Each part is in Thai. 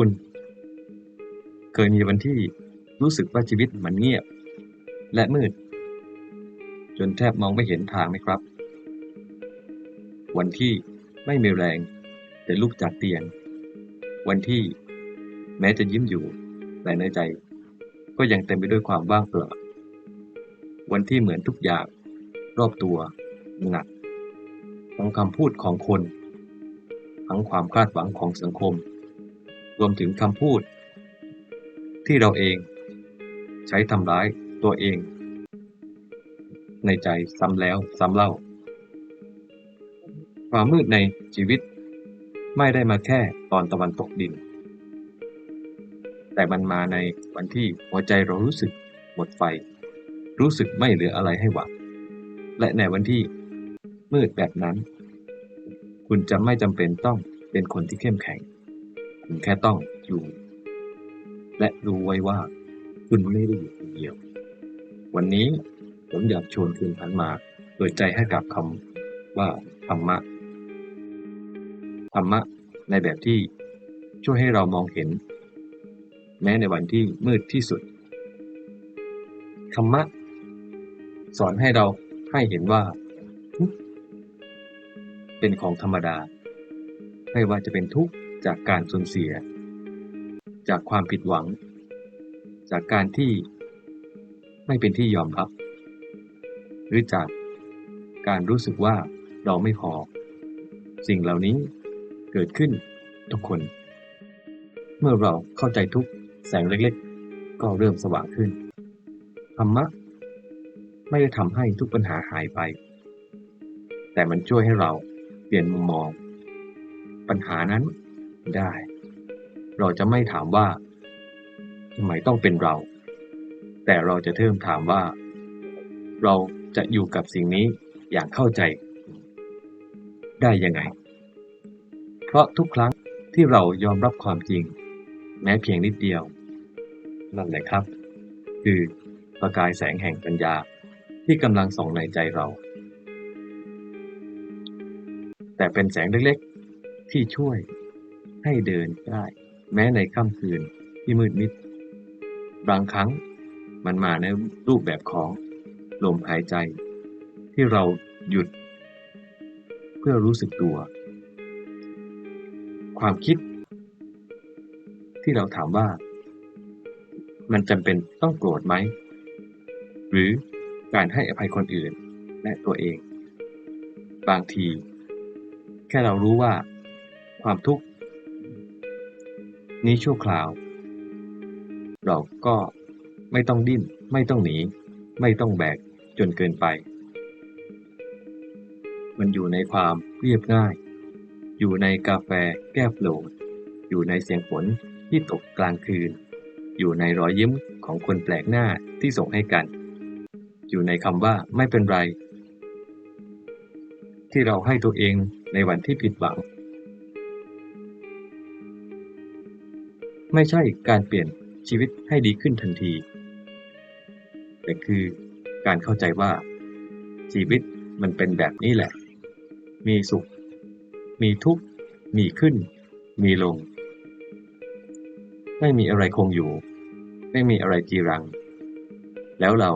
คุณ เคยมีวันที่รู้สึกว่าชีวิตมันเงียบ และมืด จนแทบมองไม่เห็นทางไหมครับ วันที่ไม่มีแรงจะลุกจากเตียง วันที่แม้จะยิ้มอยู่ แต่ในใจ ก็ยังเต็มไปด้วยความว่างเปล่า วันที่เหมือนทุกอย่าง รอบตัวหนักทั้งคำพูดของคน ทั้งความคาดหวังของสังคม รวมถึงคำพูด ที่เราเองใช้ทำร้ายตัวเอง ในใจซ้ำแล้วซ้ำเล่า ความมืดในชีวิตไม่ได้มาแค่ตอนตะวันตกดิน แต่มันมาในวันที่หัวใจเรารู้สึกหมดไฟ รู้สึกไม่เหลืออะไรให้หวัง และในวันที่มืดแบบนั้น คุณจะไม่จำเป็นต้องเป็นคนที่เข้มแข็ง คุณแค่ต้องอยู่ และรู้ไว้ว่า คุณไม่ได้อยู่คนเดียว วันนี้ผมอยากชวนคุณหันมาเปิดใจให้กับคำว่าธรรมะธรรมะในแบบที่ช่วยให้เรามองเห็น แม้ในวันที่มืดที่สุดธรรมะสอนให้เราให้เห็นว่า เป็นของธรรมดา ไม่ว่าจะเป็นทุกข์ จากการสูญเสีย จากความผิดหวัง จากการที่ไม่เป็นที่ยอมรับ หรือจากการรู้สึกว่าเราไม่พอ สิ่งเหล่านี้เกิดขึ้นทุกคน เมื่อเราเข้าใจทุกแสงเล็กๆ ก็เริ่มสว่างขึ้น ธรรมะ ไม่ได้ทำให้ทุกปัญหาหายไป แต่มันช่วยให้เราเปลี่ยนมุมมอง ปัญหานั้น ได้ เราจะไม่ถามว่าทำไมต้องเป็นเรา แต่เราจะเริ่มถามว่า เราจะอยู่กับสิ่งนี้อย่างเข้าใจ ได้ยังไง เพราะทุกครั้งที่เรายอมรับความจริง แม้เพียงนิดเดียว นั่นแหละครับ คือประกายแสงแห่งปัญญาที่กำลังส่องในใจเรา แต่เป็นแสงเล็กๆ ที่ช่วย ให้เดินได้ แม้ในค่ำคืนที่มืดมิด บางครั้งมันมาในรูปแบบของลมหายใจ ที่เราหยุด เพื่อรู้สึกตัว ความคิด ที่เราถามว่า มันจำเป็นต้องโกรธไหม หรือการให้อภัยคนอื่นและตัวเอง บางที แค่เรารู้ว่า ความทุกข์ นี้ชั่วคราว เราก็ไม่ต้องดิ้น ไม่ต้องหนี ไม่ต้องแบกจนเกินไป มันอยู่ในความเรียบง่าย อยู่ในกาแฟแก้วโปร่งอยู่ในเสียงฝนที่ตกกลางคืน อยู่ในรอยยิ้มของคนแปลกหน้าที่ส่งให้กัน อยู่ในคำว่าไม่เป็นไร ที่เราให้ตัวเองในวันที่ผิดหวัง ไม่ใช่การเปลี่ยนชีวิตให้ดีขึ้นทันที แต่คือการเข้าใจว่า ชีวิตมันเป็นแบบนี้แหละ มีสุข มีทุกข์ มีขึ้น มีลง ไม่มีอะไรคงอยู่ ไม่มีอะไรจีรัง แล้วเรา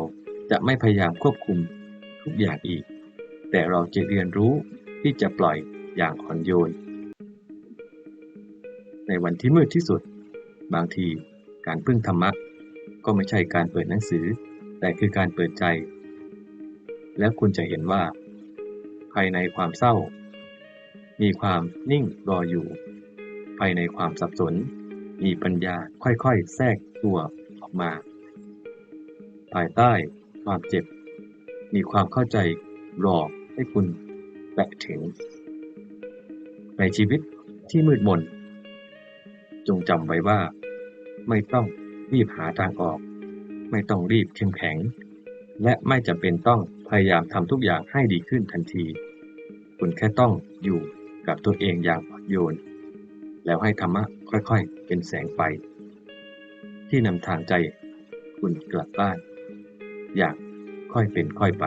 จะไม่พยายามควบคุมทุกอย่างอีก แต่เราจะเรียนรู้ที่จะปล่อยอย่างอ่อนโยน ในวันที่มืดที่สุด บางทีการพึ่งธรรมะก็ไม่ใช่การเปิดหนังสือ แต่คือการเปิดใจ และคุณจะเห็นว่า ภายในความเศร้า มีความนิ่งรออยู่ ภายในความสับสน มีปัญญาค่อยๆ แทรกตัวออกมา ภายใต้ความเจ็บ มีความเข้าใจรอให้คุณแตะถึง ในชีวิตที่มืดมน จงจำไว้ว่า ไม่ต้องรีบหาทางออก ไม่ต้องรีบเข้มแข็ง และไม่จำเป็นต้องพยายามทำทุกอย่างให้ดีขึ้นทันที คุณแค่ต้องอยู่กับตัวเองอย่างอ่อนโยน แล้วให้ธรรมะค่อยๆ เป็นแสงไฟ ที่นำทางใจ คุณกลับบ้าน อย่างค่อยเป็นค่อยไป